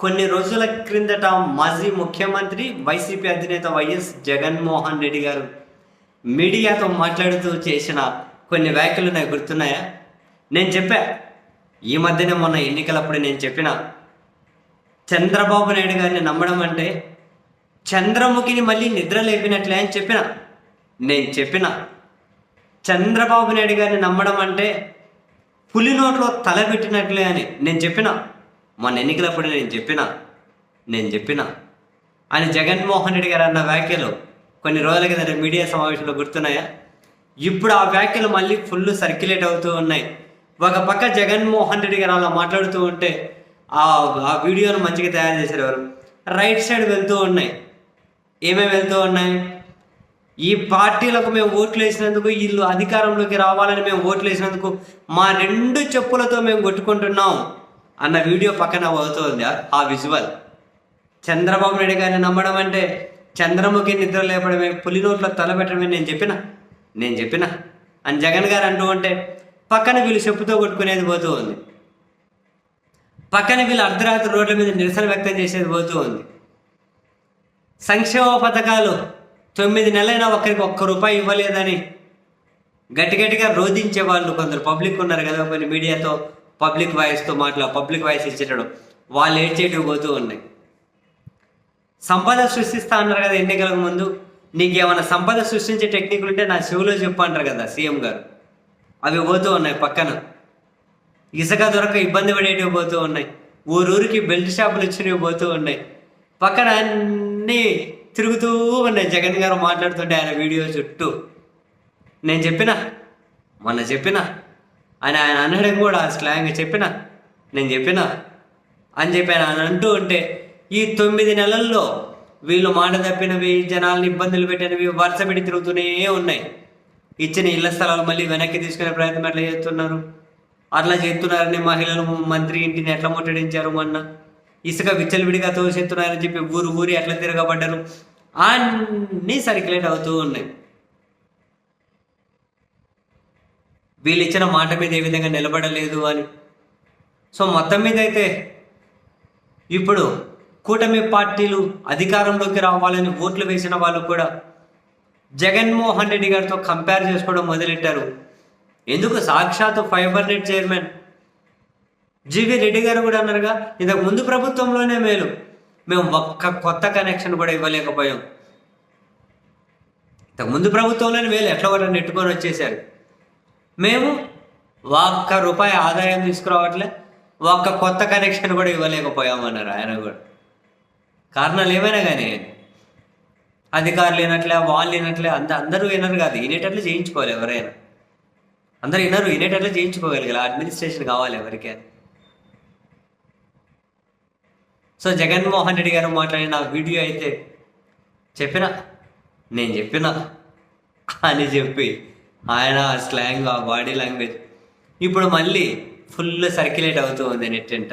కొన్ని రోజుల క్రిందట మాజీ ముఖ్యమంత్రి వైసీపీ అధినేత వైఎస్ జగన్మోహన్ రెడ్డి గారు మీడియాతో మాట్లాడుతూ చేసిన కొన్ని వ్యాఖ్యలు నాకు గుర్తున్నాయా? నేను చెప్పా. ఈ మధ్యనే మొన్న ఎన్నికలప్పుడు నేను చెప్పిన చంద్రబాబు నాయుడు గారిని నమ్మడం అంటే చంద్రముఖిని మళ్ళీ నిద్ర లేపినట్లే అని చెప్పిన. నేను చెప్పిన చంద్రబాబు నాయుడు గారిని నమ్మడం అంటే పులి నోట్లో తల పెట్టినట్లే అని నేను చెప్పిన. మొన్న ఎన్నికలప్పుడు నేను చెప్పిన నేను చెప్పిన. అని జగన్మోహన్ రెడ్డి గారు అన్న వ్యాఖ్యలు కొన్ని రోజుల కింద మీడియా సమావేశంలో గుర్తున్నాయా? ఇప్పుడు ఆ వ్యాఖ్యలు మళ్ళీ ఫుల్ సర్క్యులేట్ అవుతూ ఉన్నాయి. ఒక పక్క జగన్మోహన్ రెడ్డి గారు అలా మాట్లాడుతూ ఉంటే ఆ ఆ వీడియోను మంచిగా తయారు చేశారు ఎవరు? రైట్ సైడ్ వెళ్తూ ఉన్నాయి. ఏమేమి వెళ్తూ ఉన్నాయి? ఈ పార్టీలకు మేము ఓట్లు వేసినందుకు వీళ్ళు అధికారంలోకి రావాలని మేము ఓట్లు వేసినందుకు మా రెండు చెప్పులతో మేము కొట్టుకుంటున్నాం. అన్న వీడియో పక్కన అవుతుంది ఆ విజువల్ చంద్రబాబు నాయుడు గారిని నమ్మడం అంటే చంద్రముఖి నిద్ర లేపడమే పులి నోట్లో తలబెట్టడమే నేను చెప్పిన? నేను చెప్పిన? అని జగన్ గారు అంటూ ఉంటే పక్కన వీళ్ళు చెప్పుతో కొట్టుకునేది పోతూ ఉంది పక్కన వీళ్ళు అర్ధరాత్రి రోడ్ల మీద నిరసన వ్యక్తం చేసేది పోతూ ఉంది సంక్షేమ పథకాలు తొమ్మిది నెలలైనా ఒక్కరికి ఒక్క రూపాయి ఇవ్వలేదని గట్టి గట్టిగా రోధించే వాళ్ళు కొందరు పబ్లిక్ ఉన్నారు కదా కొన్ని మీడియాతో. పబ్లిక్ వాయిస్తో మాట్లా పబ్లిక్ వాయిస్ ఇచ్చేటప్పుడు వాళ్ళు ఏడ్చేటివి పోతూ ఉన్నాయి. సంపద సృష్టిస్తా అన్నారు కదా ఎన్నికలకు ముందు. నీకు ఏమైనా సంపద సృష్టించే టెక్నిక్లు ఉంటే నా చెవిలో చెప్పు అంటారు కదా సీఎం గారు. అవి పోతూ ఉన్నాయి పక్కన. ఇసుక దొరక ఇబ్బంది పడేటివి పోతూ ఉన్నాయి. ఊరూరికి బెల్ట్ షాపులు వచ్చినవి పోతూ ఉన్నాయి. పక్కన అన్నీ తిరుగుతూ ఉన్నాయి. జగన్ గారు మాట్లాడుతుంటే ఆయన వీడియో చుట్టూ. నేను చెప్పిన మొన్న చెప్పిన ఆయన ఆయన అనడం కూడా స్లాంగ్ చెప్పిన నేను చెప్పిన అని చెప్పి ఆయన అంటూ ఉంటే ఈ తొమ్మిది నెలల్లో వీళ్ళు మాట తప్పినవి జనాల్ని ఇబ్బందులు పెట్టినవి వరుస పెట్టి తిరుగుతూనే ఉన్నాయి. ఇచ్చిన ఇళ్ళ స్థలాలు మళ్ళీ వెనక్కి తీసుకునే ప్రయత్నం ఎట్లా చేస్తున్నారు? అట్లా చేస్తున్నారని మహిళలు మంత్రి ఇంటిని ఎట్లా ముట్టడించారు మొన్న? ఇసుక విచ్చలవిడిగా తోసేస్తున్నారని చెప్పి ఊరు ఊరి ఎట్లా తిరగబడ్డారు. అన్నీ సర్క్యులేట్ అవుతూ ఉన్నాయి. వీళ్ళు ఇచ్చిన మాట మీద ఏ విధంగా నిలబడలేదు అని. సో మొత్తం మీద అయితే ఇప్పుడు కూటమి పార్టీలు అధికారంలోకి రావాలని ఓట్లు వేసిన వాళ్ళు కూడా జగన్మోహన్ రెడ్డి గారితో కంపేర్ చేసుకోవడం మొదలెట్టారు. ఎందుకు సాక్షాత్ fibre net chairman G V Reddy గారు కూడా అన్నారుగా ఇంతకు ముందు ప్రభుత్వంలోనే మేలు. మేము ఒక్క కొత్త కనెక్షన్ కూడా ఇవ్వలేకపోయాం. ఇంతకు ముందు ప్రభుత్వంలోనే మేలు. ఎట్లా కూడా నెట్టుకొని వచ్చేసారు? మేము ఒక్క రూపాయి ఆదాయం తీసుకురావట్లే ఒక్క కొత్త కనెక్షన్ కూడా ఇవ్వలేకపోయామన్నారు ఆయన కూడా. కారణాలు ఏమైనా కానీ అధికారులు వినట్లే వాళ్ళు వినట్లే అంత అందరూ వినరు కాదు వినేటట్లు చేయించుకోవాలి ఎవరైనా. అందరూ వినరు వినేటట్లు చేయించుకోగలిగారు అడ్మినిస్ట్రేషన్ కావాలి ఎవరికైనా. సో జగన్మోహన్ రెడ్డి గారు మాట్లాడిన వీడియో అయితే చెప్పిన నేను చెప్పిన అని చెప్పి ఆయన స్లాంగ్ ఆ బాడీ లాంగ్వేజ్ ఇప్పుడు మళ్ళీ ఫుల్ సర్క్యులేట్ అవుతూ ఉంది నెట్ అంట.